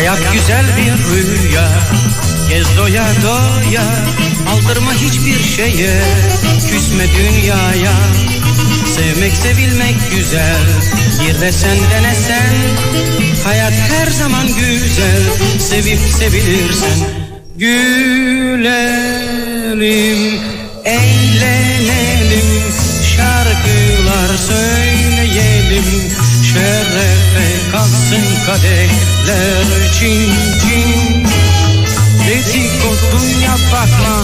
Hayat güzel bir rüya. Gez doya doya Aldırma hiçbir şeye. Küsme dünyaya Sevmek sevilmek güzel. Bir de sen denesen Hayat her zaman güzel. Sevip sevilirsen Gülelim Eğlenelim Şarkılar cadehler chin chin Deci cotunia pacma,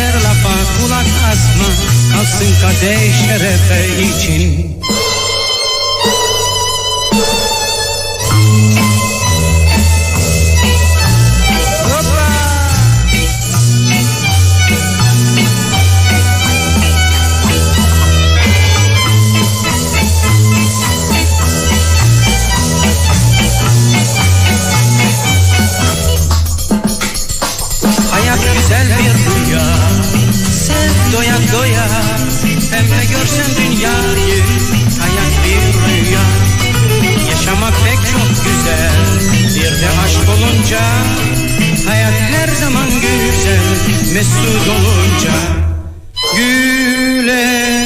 er la pacula casma, al sunt cadeș repei. dünya. Sen doya doya Pembe görsen dünyayı. Hayat bir rüya. Yaşamak pek çok güzel. Bir de aşk olunca Hayat her zaman güzel. Mesut olunca Gülerim